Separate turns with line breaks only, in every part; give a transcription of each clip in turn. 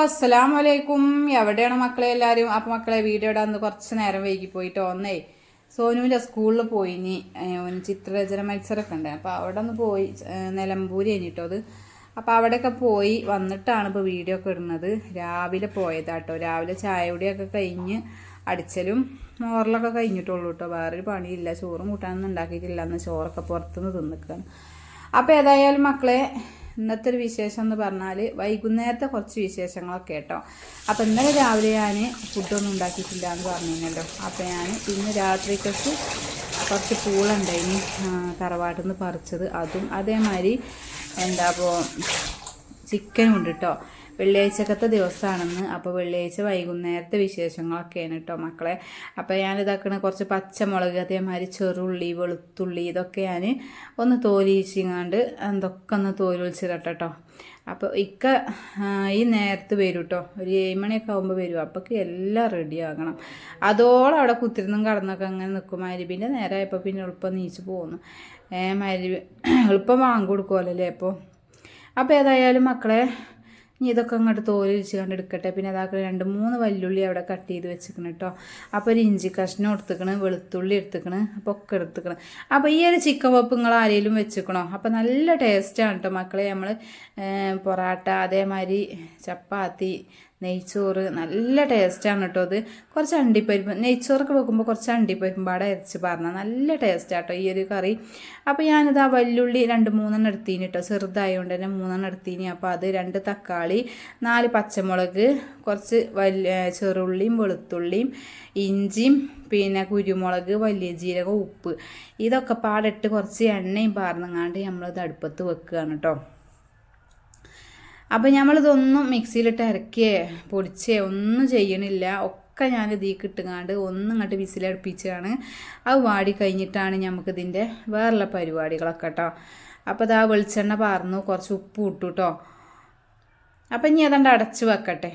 അസ്സലാം വലൈക്കും എവിടെയാണ് മക്കളെ എല്ലാവരും അപ്പം മക്കളെ വീഡിയോ ഇടാന്ന് കുറച്ച് നേരം വൈകി പോയിട്ട് ഒന്നേ സോനുവിന്റെ സ്കൂളിൽ പോയി ഇനി. ഓന് ചിത്രരചന മത്സരമൊക്കെ ഉണ്ട്. അപ്പോൾ അവിടെ ഒന്ന് പോയി. നിലമ്പൂര് കഴിഞ്ഞിട്ടോ അത്. അപ്പോൾ അവിടെയൊക്കെ പോയി വന്നിട്ടാണ് ഇപ്പോൾ വീഡിയോ ഒക്കെ ഇടുന്നത്. രാവിലെ പോയതാട്ടോ. രാവിലെ ചായ കുടിയൊക്കെ കഴിഞ്ഞ് അടിച്ചലും മോറിലൊക്കെ കഴിഞ്ഞിട്ടുള്ളൂ കേട്ടോ. വേറൊരു പണിയില്ല. ചോറും കൂട്ടാനൊന്നും ഉണ്ടാക്കിയിട്ടില്ല. അന്ന് ചോറൊക്കെ പുറത്തുനിന്ന് തിന്നിക്കാണ്. അപ്പോൾ ഏതായാലും മക്കളെ ഇന്നത്തെ ഒരു വിശേഷം എന്ന് പറഞ്ഞാൽ വൈകുന്നേരത്തെ കുറച്ച് വിശേഷങ്ങളൊക്കെ കേട്ടോ. അപ്പോൾ ഇന്നലെ രാവിലെ ഞാൻ ഫുഡൊന്നും ഉണ്ടാക്കിയിട്ടില്ല എന്ന് പറഞ്ഞിരുന്നല്ലോ. അപ്പോൾ ഞാൻ ഇന്ന് രാത്രിക്കൊക്കെ കുറച്ച് പൂളുണ്ടായിനി തറവാട്ടിൽ നിന്ന് പറിച്ചത്. അതും അതേമാതിരി എന്താ അപ്പോൾ ചിക്കനും ഉണ്ട് കേട്ടോ. വെള്ളിയാഴ്ചക്കത്തെ ദിവസമാണെന്ന്. അപ്പോൾ വെള്ളിയാഴ്ച വൈകുന്നേരത്തെ വിശേഷങ്ങളൊക്കെയാണ് കേട്ടോ മക്കളെ. അപ്പോൾ ഞാനിതാക്കണ കുറച്ച് പച്ചമുളക് അതേമാതിരി ചെറുള്ളി വെളുത്തുള്ളി ഇതൊക്കെ ഞാൻ ഒന്ന് തോലിച്ചിങ്ങാണ്ട് എന്തൊക്കെ ഒന്ന് തോലൊളിച്ചിടട്ടെ കേട്ടോ. അപ്പോൾ ഇക്ക ഈ നേരത്ത് വരും കേട്ടോ. ഒരു ഏഴ് മണിയൊക്കെ ആകുമ്പോൾ വരും. അപ്പോഴേക്ക് എല്ലാം റെഡി ആകണം. അതോളം അവിടെ കുത്തിരുന്നും കടന്നൊക്കെ അങ്ങനെ നിൽക്കും മരുവിന്റെ നേരമായപ്പോൾ പിന്നെ എളുപ്പം നീച്ച് പോകുന്നു ഏ മരുവ് എളുപ്പം വാങ്ങി കൊടുക്കുമല്ലോ അല്ലേ അപ്പോൾ. അപ്പോൾ ഏതായാലും മക്കളെ ഇനി ഇതൊക്കെ അങ്ങോട്ട് തോലിച്ച് കണ്ട് എടുക്കട്ടെ. പിന്നെ അതാക്കി രണ്ട് മൂന്ന് വല്ലുള്ളി അവിടെ കട്ട് ചെയ്ത് വെച്ചിക്കണം കേട്ടോ അപ്പോൾ ഒരു ഇഞ്ചി കഷ്ണം എടുത്തുക്കണ് വെളുത്തുള്ളി എടുത്തുക്കണ് അപ്പോൾ ഒക്കെ എടുത്തുക്കണ്. അപ്പോൾ ഈ ഒരു ചിക്കൻ വപ്പ് നിങ്ങൾ ആരെങ്കിലും വെച്ചിക്കണോ? അപ്പോൾ നല്ല ടേസ്റ്റാണ് കേട്ടോ മക്കളെ. നമ്മൾ പൊറാട്ട അതേമാതിരി ചപ്പാത്തി നെയ്ച്ചോറ് നല്ല ടേസ്റ്റാണ് കേട്ടോ അത്. കുറച്ച് അണ്ടിപ്പരിപ്പ് നെയ്ച്ചോറൊക്കെ വെക്കുമ്പോൾ കുറച്ച് അണ്ടിപ്പരിപ്പും പാടെ അരച്ച് പറഞ്ഞാൽ നല്ല ടേസ്റ്റാണ് കേട്ടോ ഈ ഒരു കറി. അപ്പോൾ ഞാനിത് ആ വല്ലുള്ളി രണ്ട് മൂന്നെണ്ണം എടുത്തീനി കേട്ടോ. ചെറുതായതുകൊണ്ട് തന്നെ മൂന്നെണ്ണം എടുത്തീനി. അപ്പോൾ അത് രണ്ട് തക്കാളി നാല് പച്ചമുളക് കുറച്ച് വലിയ ചെറുള്ളിയും വെളുത്തുള്ളിയും ഇഞ്ചിയും പിന്നെ കുരുമുളക് വലിയ ജീരകം ഉപ്പ്. ഇതൊക്കെ പാടിട്ട് കുറച്ച് എണ്ണയും പാർന്നങ്ങാണ്ട് നമ്മളത് അടുപ്പത്ത് വെക്കുകയാണ് കേട്ടോ. അപ്പോൾ നമ്മളിതൊന്നും മിക്സിയിലിട്ട് ഇറക്കിയേ പൊടിച്ചേ ഒന്നും ചെയ്യണില്ല. ഒക്കെ ഞാൻ ഇട്ടുങ്ങാണ്ട് ഒന്നും ഇങ്ങോട്ട് വിസിലടുപ്പിച്ചാണ് അത് വാടി കഴിഞ്ഞിട്ടാണ് നമുക്കിതിന്റെ വേറെയുള്ള പരിപാടികളൊക്കെ കേട്ടോ അപ്പോൾ ഇതാ വെളിച്ചെണ്ണ പാർന്നു കുറച്ച് ഉപ്പ് ഇട്ടു കേട്ടോ അപ്പം ഇനി അതണ്ട് അടച്ച് വെക്കട്ടെ.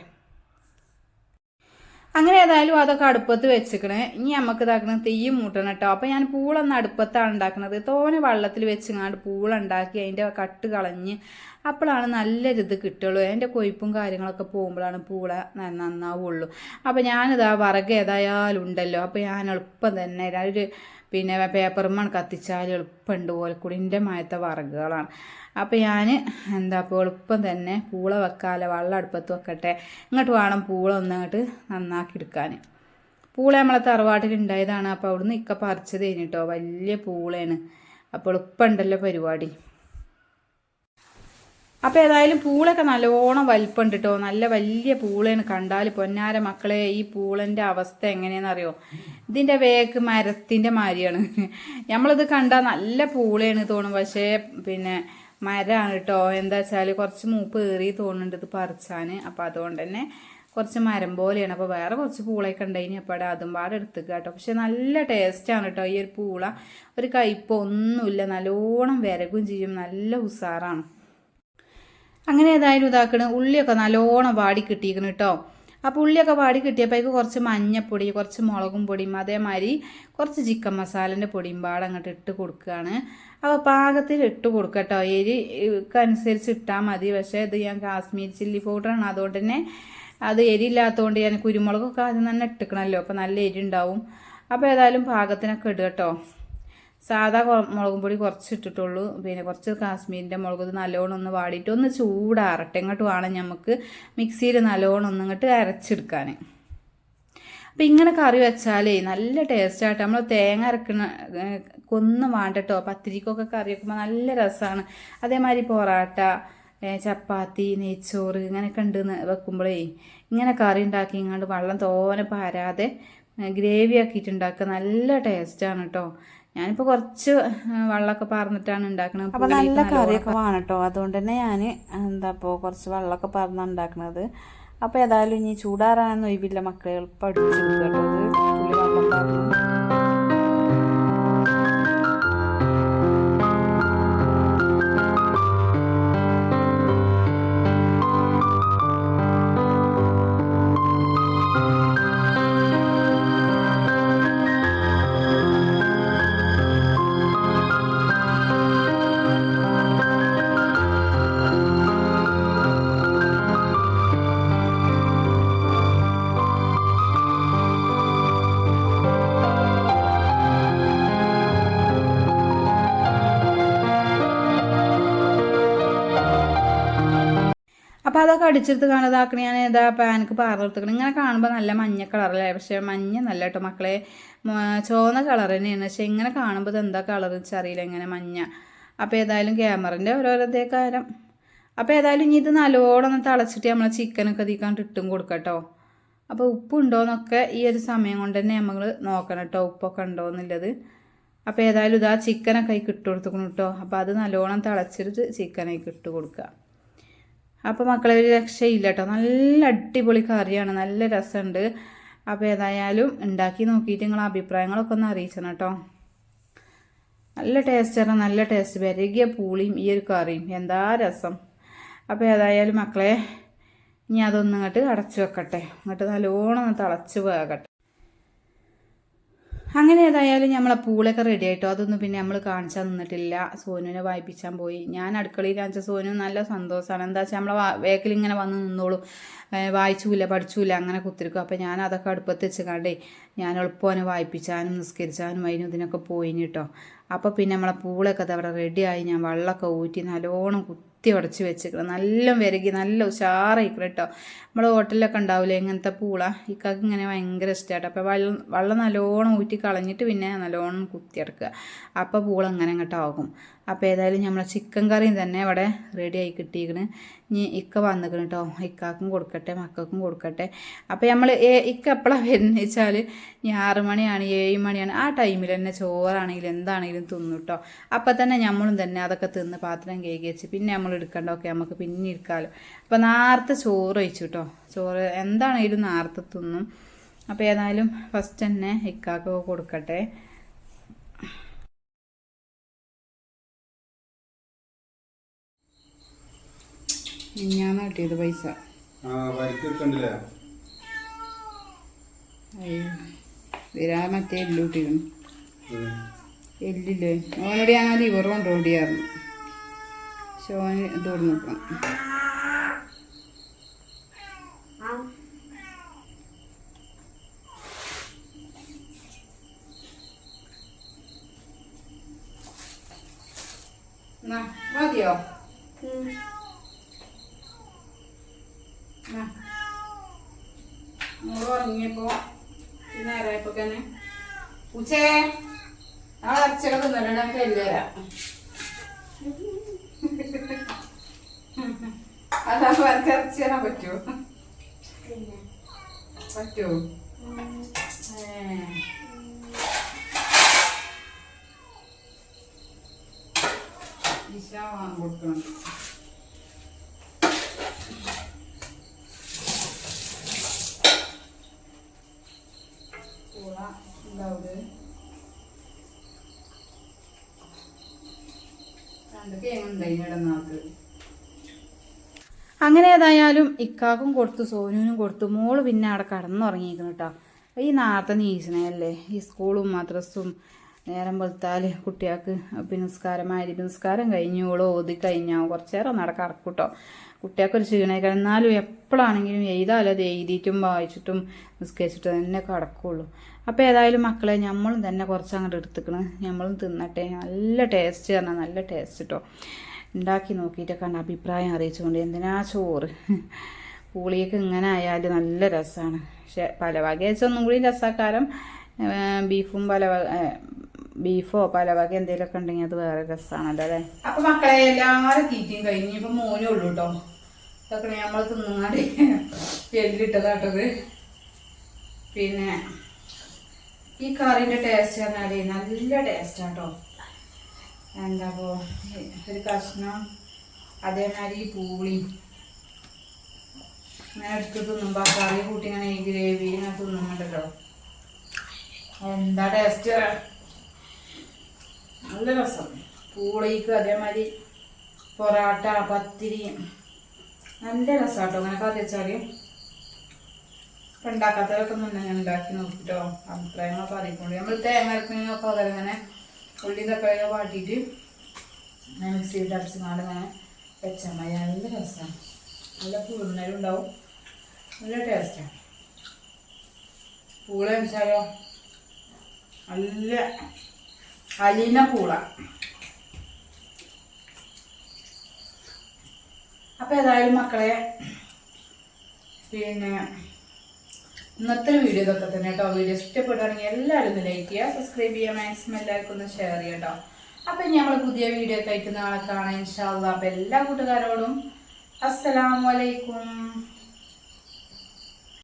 അങ്ങനെ ഏതായാലും അതൊക്കെ അടുപ്പത്ത് വെച്ചിക്കണേ. ഇനി നമുക്ക് ഇതാക്കണം തെയ്യം മൂട്ടണം കേട്ടോ അപ്പം ഞാൻ പൂളൊന്ന് അടുപ്പത്താണ് ഉണ്ടാക്കുന്നത് തോനെ വെള്ളത്തിൽ വെച്ചിങ്ങാണ്ട് പൂളുണ്ടാക്കി അതിന്റെ കട്ട് കളഞ്ഞ് അപ്പോഴാണ് നല്ലൊരു ഇത് കിട്ടുള്ളൂ. അതിന്റെ കൊയ്പ്പും കാര്യങ്ങളൊക്കെ പോകുമ്പോഴാണ് പൂള നന്നാവുള്ളൂ. അപ്പം ഞാനിതാ വറക ഏതായാലും ഉണ്ടല്ലോ. അപ്പം ഞാൻ എളുപ്പം തന്നെ ഒരു പിന്നെ പേപ്പറുമാണ് കത്തിച്ചാൽ എളുപ്പമുണ്ട്. ഓലക്കുടിന്റെ മായത്തെ വറകുകളാണ് അപ്പോൾ ഞാൻ എന്താ ഇപ്പോൾ എളുപ്പം തന്നെ പൂള വെക്കാമല്ലോ വെള്ളം അടുപ്പത്ത് വെക്കട്ടെ. ഇങ്ങോട്ട് വേണം പൂള ഒന്ന് അങ്ങോട്ട് നന്നാക്കി എടുക്കാൻ പൂള നമ്മളെ തറവാട്ടിൽ ഉണ്ടായതാണ് അപ്പോൾ അവിടുന്ന് ഇക്ക പറിച്ചത് കഴിഞ്ഞിട്ടോ. വലിയ പൂളയാണ്. അപ്പോൾ എളുപ്പമുണ്ടല്ലോ പരിപാടി. അപ്പോൾ ഏതായാലും പൂളൊക്കെ നല്ലോണം വലിപ്പം കേട്ടോ നല്ല വലിയ പൂളയാണ് കണ്ടാൽ പൊന്നാര മക്കളെ ഈ പൂളന്റെ അവസ്ഥ എങ്ങനെയാണെന്നറിയോ ഇതിന്റെ വേക്ക് മരത്തിന്റെ മാരിയാണ്. നമ്മളിത് കണ്ടാൽ നല്ല പൂളയാണ് തോന്നും. പക്ഷേ പിന്നെ മരമാണ് കേട്ടോ എന്താ വെച്ചാൽ കുറച്ച് മൂപ്പ് ഏറി തോന്നുന്നുണ്ട് ഇത് പറിച്ചാൻ അപ്പോൾ അതുകൊണ്ട് തന്നെ കുറച്ച് മരം പോലെയാണ്. അപ്പോൾ വേറെ കുറച്ച് പൂളയൊക്കെ ഉണ്ടായിനി അപ്പോൾ അവിടെ അതും പാടെ എടുത്തുക കേട്ടോ പക്ഷെ നല്ല ടേസ്റ്റാണ് കേട്ടോ ഈ ഒരു പൂള. ഒരു കയ്പൊന്നുമില്ല നല്ലോണം വിരകും ചെയ്യും. നല്ല ഉസാറാണ്. അങ്ങനെ ഏതായാലും ഇതാക്കണ്. ഉള്ളിയൊക്കെ നല്ലോണം വാടി കിട്ടിയിരിക്കണം കേട്ടോ അപ്പോൾ ഉള്ളിയൊക്കെ വാടി കിട്ടിയപ്പോഴേക്ക് കുറച്ച് മഞ്ഞപ്പൊടി കുറച്ച് മുളകും പൊടിയും അതേമാതിരി കുറച്ച് ചിക്കൻ മസാലന്റെ പൊടിയും പാടെ അങ്ങോട്ട് ഇട്ട് കൊടുക്കുകയാണ് അപ്പോൾ പാകത്തിൽ ഇട്ട് കൊടുക്കുക കേട്ടോ എരി അനുസരിച്ച് ഇട്ടാൽ മതി. പക്ഷേ ഇത് ഞാൻ കാശ്മീർ ചില്ലി പൗഡറാണ് അതുകൊണ്ട് തന്നെ അത് എരിയില്ലാത്തതുകൊണ്ട് ഞാൻ കുരുമുളകൊക്കെ ആദ്യം തന്നെ ഇട്ടിക്കണമല്ലോ അപ്പോൾ നല്ല എരി ഉണ്ടാവും അപ്പോൾ ഏതായാലും പാകത്തിനൊക്കെ ഇടുക കേട്ടോ സാധാ മുളകും പൊടി കുറച്ച് ഇട്ടിട്ടുള്ളൂ പിന്നെ കുറച്ച് കാശ്മീരിന്റെ മുളക് ഇത് നല്ലോണം ഒന്ന് വാടിയിട്ട് ഒന്ന് ചൂടാറട്ടെ ഇങ്ങോട്ട് വേണം നമുക്ക് മിക്സിയിൽ നല്ലോണം ഒന്ന് ഇങ്ങോട്ട് അരച്ചെടുക്കാൻ. അപ്പം ഇങ്ങനെ കറി വെച്ചാലേ നല്ല ടേസ്റ്റായിട്ട് നമ്മൾ തേങ്ങ അരക്കണ കൊന്ന് കൊന്നും വേണ്ട കേട്ടോ പത്തിരിക്കൊക്കെ കറി വെക്കുമ്പോൾ നല്ല രസമാണ് അതേമാതിരി പൊറാട്ട ചപ്പാത്തി നെയ്ച്ചോറ് ഇങ്ങനെയൊക്കെ ഉണ്ട് വെക്കുമ്പോഴേ ഇങ്ങനെ കറി ഉണ്ടാക്കി ഇങ്ങോട്ട് വെള്ളം തോനെ പാരാതെ ഗ്രേവി ആക്കിയിട്ടുണ്ടാക്കുക നല്ല ടേസ്റ്റാണ് കേട്ടോ ഞാനിപ്പോൾ കുറച്ച് വെള്ളമൊക്കെ പാർന്നിട്ടാണ് ഉണ്ടാക്കുന്നത്
അപ്പോൾ നല്ല കറിയൊക്കെ വേണം കേട്ടോ അതുകൊണ്ട് തന്നെ ഞാൻ എന്താ ഇപ്പോ കുറച്ച് വെള്ളമൊക്കെ പറഞ്ഞാണ് ഉണ്ടാക്കുന്നത് അപ്പോൾ ഏതായാലും ഇനി ചൂടാറാനൊന്നും ഒഴിവില്ല മക്കളെ. എളുപ്പം അടിച്ചെടുക്കുക കേട്ടോ അത്. പുള്ളി വെള്ളം
അതൊക്കെ അടിച്ചെടുത്ത് ഞാൻ ഏതാ പാനക്ക് പാറെടുത്തുക്കണം ഇങ്ങനെ കാണുമ്പോൾ നല്ല മഞ്ഞ കളറല്ലേ പക്ഷേ മഞ്ഞ നല്ല കേട്ടോ മക്കളെ. ചുവന്ന കളർ തന്നെയാണ്. പക്ഷെ ഇങ്ങനെ കാണുമ്പോൾ എന്താ കളർ വെച്ചറിയില്ല ഇങ്ങനെ മഞ്ഞ. അപ്പോൾ ഏതായാലും ക്യാമറന്റെ ഓരോരോ കാര്യം. അപ്പോൾ ഏതായാലും ഇനി ഇത് നല്ലോണം ഒന്ന് തിളച്ചിട്ട് നമ്മളെ ചിക്കനൊക്കെ തീക്കാണ്ട് ഇട്ടും കൊടുക്കട്ടോ അപ്പോൾ ഉപ്പുണ്ടോയെന്നൊക്കെ ഈ ഒരു സമയം കൊണ്ട് തന്നെ നമ്മൾ നോക്കണം കേട്ടോ. ഉപ്പൊക്കെ ഉണ്ടോ എന്നുള്ളത്. അപ്പോൾ ഏതായാലും ഇതാ ചിക്കനൊക്കെ അതിൽ ഇട്ട് കൊടുത്തുക്കണം കേട്ടോ. അപ്പോൾ അത് നല്ലോണം തിളച്ചിട്ട് ചിക്കനൊക്കെ ഇട്ട് കൊടുക്കുക അപ്പോൾ മക്കളെ ഒരു രക്ഷയില്ല കേട്ടോ നല്ല അടിപൊളി കറിയാണ്. നല്ല രസമുണ്ട്. അപ്പോൾ ഏതായാലും ഉണ്ടാക്കി നോക്കിയിട്ട് നിങ്ങൾ അഭിപ്രായങ്ങളൊക്കെ ഒന്ന് അറിയിച്ചണം കേട്ടോ. നല്ല ടേസ്റ്റാണ് നല്ല ടേസ്റ്റ് വരകിയ പൂളിയും ഈ ഒരു കറിയും. എന്താ രസം. അപ്പോൾ ഏതായാലും മക്കളെ ഇനി അതൊന്നും ഇങ്ങോട്ട് അടച്ചു വെക്കട്ടെ. ഇങ്ങോട്ട് നല്ലോണം തിളച്ച് വേകട്ടെ. അങ്ങനെ ഏതായാലും നമ്മളെ പൂളൊക്കെ റെഡി ആയിട്ടോ? അതൊന്നും പിന്നെ നമ്മൾ കാണിച്ചാൽ നിന്നിട്ടില്ല സോനുവിനെ വായിപ്പിച്ചാൻ പോയി. ഞാൻ അടുക്കളയിൽ കാണിച്ച സോനു നല്ല സന്തോഷമാണ് എന്താ വെച്ചാൽ നമ്മളെ വേക്കിൽ ഇങ്ങനെ വന്ന് നിന്നോളും. വായിച്ചൂല പഠിച്ചൂല അങ്ങനെ കുത്തിരിക്കും. അപ്പം ഞാൻ അതൊക്കെ അടുപ്പത്ത് വെച്ച് കണ്ടേ ഞാൻ എളുപ്പമോനെ വായിപ്പിച്ചാനും നിസ്കരിച്ചാനും അതിനും ഇതിനൊക്കെ പോയിന് കേട്ടോ അപ്പോൾ പിന്നെ നമ്മളെ പൂളൊക്കെ അവിടെ റെഡിയായി ഞാൻ വെള്ളമൊക്കെ ഊറ്റി നല്ലോണം കുത്തി ഉടച്ച് വെച്ചിരിക്കണം നല്ല വിരകി നല്ല ഉഷാറായിക്കണം കേട്ടോ നമ്മുടെ ഹോട്ടലിലൊക്കെ ഉണ്ടാവില്ലേ ഇങ്ങനത്തെ പൂള? ഇക്കാക്ക് ഇങ്ങനെ ഭയങ്കര ഇഷ്ടമായിട്ട് അപ്പോൾ വെള്ളം വെള്ളം നല്ലോണം ഊറ്റി കളഞ്ഞിട്ട് പിന്നെ നല്ലോണം കുത്തി എടുക്കുക അപ്പോൾ പൂള അങ്ങനെ അങ്ങോട്ട് ആകും. അപ്പോൾ ഏതായാലും നമ്മളെ ചിക്കൻ കറിയും തന്നെ ഇവിടെ റെഡി ആയി കിട്ടിയിരിക്കണ് ഇനി ഇക്ക വന്നിരിക്കണം കേട്ടോ ഇക്കാക്കും കൊടുക്കട്ടെ മക്കൾക്കും കൊടുക്കട്ടെ. അപ്പോൾ നമ്മൾ ഇക്ക എപ്പോഴാണ് വരുന്നത് വെച്ചാൽ ഇനി ആറ് മണിയാണ് ഏഴ് മണിയാണ്. ആ ടൈമിൽ തന്നെ ചോറാണെങ്കിലും എന്താണെങ്കിലും തിന്നു കേട്ടോ അപ്പം തന്നെ നമ്മളും തന്നെ അതൊക്കെ തിന്ന് പാത്രം കേകി വെച്ച് പിന്നെ നമ്മൾ എടുക്കണ്ടൊക്കെ നമുക്ക് പിന്നെ ഇരിക്കാമല്ലോ അപ്പോൾ നേരത്തെ ചോറ് ഒഴിച്ചു കേട്ടോ ചോറ് എന്താണെങ്കിലും നേരത്തെ തിന്നും. അപ്പോൾ ഏതായാലും ഫസ്റ്റ് തന്നെ ഇക്കാക്ക കൊടുക്കട്ടെ. ഞാൻ കിട്ടിയത് പൈസ. വരാ മറ്റേ എല്ലൂട്ടിയിരുന്നു. എല്ലില്ലേ? ഓനോട് ഞാൻ ഇവർ ലിവർ കൊണ്ടുകൊണ്ടിയായിരുന്നു ഓന് ഇത് കൊടുക്കണം ആ. ഉച്ചേ നാളെ ഇറച്ചിയൊക്കെ തിന്നിട്ടുണ്ടെങ്കിൽ എല്ലുതരാ അതാ എനിക്ക് ഇറച്ചി തരാൻ പറ്റുമോ പറ്റുമോ ഏ. ഇശ വാങ്ങി കൊടുക്കണം. പൂള ഉണ്ടാവുക അങ്ങനെ ഏതായാലും ഇക്കാക്കും കൊടുത്തു സോനുവിനും കൊടുത്തു. മോൾ പിന്നെ അവിടെ കടന്നുറങ്ങിയിരിക്കുന്നു കേട്ടോ. ഈ നേരത്തെ നീച്ചണല്ലേ ഈ സ്കൂളും മദ്രസും നേരം വെളുത്താൽ കുട്ടികൾക്ക് പിന്നെ നിസ്കാരം ആയി നിസ്കാരം കഴിഞ്ഞോളോ ഓതി കഴിഞ്ഞാൽ കുറച്ച് നേരം നട കടക്കും കേട്ടോ. കുട്ടികൾക്കൊരു ക്ഷീണമൊക്കെ എന്നാലും എപ്പോഴാണെങ്കിലും എഴുതാലത് എഴുതിയിട്ടും വായിച്ചിട്ടും നിസ്കരിച്ചിട്ടും തന്നെ കിടക്കുള്ളൂ. അപ്പോൾ ഏതായാലും മക്കളെ നമ്മളും തന്നെ കുറച്ച് അങ്ങോട്ട് എടുത്തുക്കണ്. നമ്മളും തിന്നട്ടെ. നല്ല ടേസ്റ്റ് പറഞ്ഞാൽ നല്ല ടേസ്റ്റ് കേട്ടോ ഉണ്ടാക്കി നോക്കിയിട്ട് കണ്ട അഭിപ്രായം അറിയിച്ചുകൊണ്ട് എന്തിനാ ചോറ്? പൂളിയൊക്കെ ഇങ്ങനെ ആയാലും നല്ല രസമാണ് പക്ഷെ പല വക വെച്ചൊന്നും കൂടി രസക്കാരം. ബീഫും പല ബീഫോ പല വക എന്തെങ്കിലുമൊക്കെ ഉണ്ടെങ്കിൽ അത് വേറെ രസമാണല്ലോ അല്ലേ? അപ്പൊ മക്കളെ എല്ലാവരും തീറ്റയും കഴിഞ്ഞ് ഇപ്പൊ മോനേ ഉള്ളൂ കേട്ടോ ഇതൊക്കെ നമ്മൾ തിന്നാടി എല്ലിട്ടതാട്ടത്. പിന്നെ ഈ കറിന്റെ ടേസ്റ്റ് പറഞ്ഞാൽ നല്ല ടേസ്റ്റ് ആട്ടോ. എന്താ ഒരു കഷ്ണം അതേമാതിരി ഈ പൂളിയും. ഇങ്ങനെ എടുത്ത് തിന്നുമ്പോ ആ കറി കൂട്ടി ഇങ്ങനെ ഈ ഗ്രേവി ഇങ്ങനെ തിന്നുന്നുണ്ടല്ലോ. എന്താ ടേസ്റ്റ് നല്ല രസം. പൂളിക്ക് അതേമാതിരി പൊറാട്ട പത്തിരി നല്ല രസമാട്ടോ അങ്ങനെ കറി വെച്ചാൽ ഇപ്പൊ ഉണ്ടാക്കാത്തവരൊക്കെ ഉണ്ടാക്കി നോക്കിട്ടോ. അഭിപ്രായങ്ങളൊക്കെ അറിയിക്കൊണ്ട്. നമ്മൾ തേങ്ങ ഇറക്കുന്നതിനൊക്കെ ഇങ്ങനെ ഉള്ളി തക്കാളിയൊക്കെ വാട്ടിയിട്ട് ഞാൻ മിക്സിയിൽ അടിച്ച് നാട് ഇങ്ങനെ വെച്ചാൽ മതി. നല്ല രസമാണ് നല്ല കുറുന്നലും ഉണ്ടാവും. നല്ല ടേസ്റ്റാണ് പൂള വെച്ചാലോ നല്ല അലീന പൂള. അപ്പോൾ ഏതായാലും മക്കളെ പിന്നെ ഇന്നത്തെ വീഡിയോ ഇതൊക്കെ തന്നെ കേട്ടോ. വീഡിയോ ഇഷ്ടപ്പെടുകയാണെങ്കിൽ എല്ലാവരും ഒന്ന് ലൈക്ക് ചെയ്യുക സബ്സ്ക്രൈബ് ചെയ്യുക മാക്സിമം എല്ലാവർക്കും ഒന്ന് ഷെയർ ചെയ്യുക കേട്ടോ. അപ്പം ഇനി നമ്മൾ പുതിയ വീഡിയോ ഒക്കെ ആയിട്ട് നാളെ കാണാം. ഇൻഷാല്ല അപ്പം എല്ലാ കൂട്ടുകാരോടും അസ്സലാമലൈക്കും